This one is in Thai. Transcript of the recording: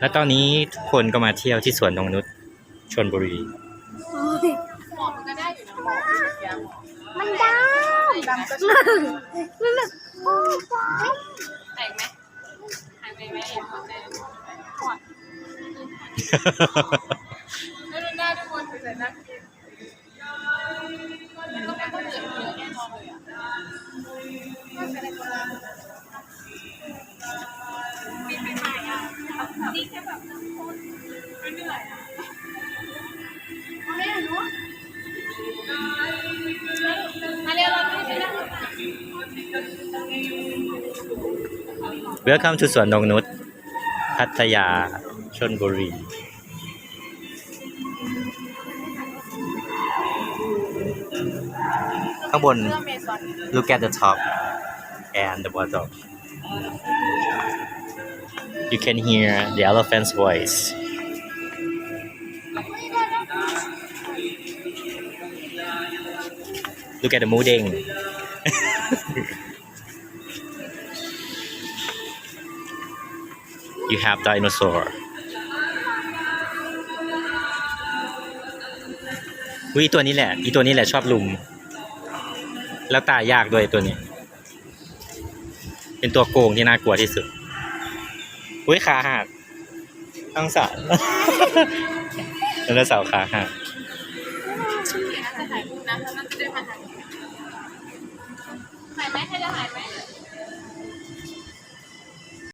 แล้วตอนนี้ทุกคนก็มาเที่ยวที่สวนนงนุษชนบุรี มันก็ได้อนะหมอกยางหมอกมันดำดำก็มันแบบโอ้ย แบบไม่เหนื่อยอะม่เหนื่อยเนาะมาเร็วเราไม่ใช่นะ Welcome to สวนนงนุษพัทยาชนบุรีข้างบนเรื่องเมซอน look at the top and the bottom you can hear the elephant's voice look at the moving you have dinosaur วิตัวนี้แหละอีตัวนี้แหละชอบลุม แล้วตายยากด้วยตัวนี้ เป็นตัวโกงที่น่ากลัวที่สุด อุ้ยขาหักทั้งสารแล้วเสาร์ขาหักน่าจะถ่ายรูปนะแล้วน่าจะได้มาถ่ายถ่ายไหมให้จะถ่ายไหม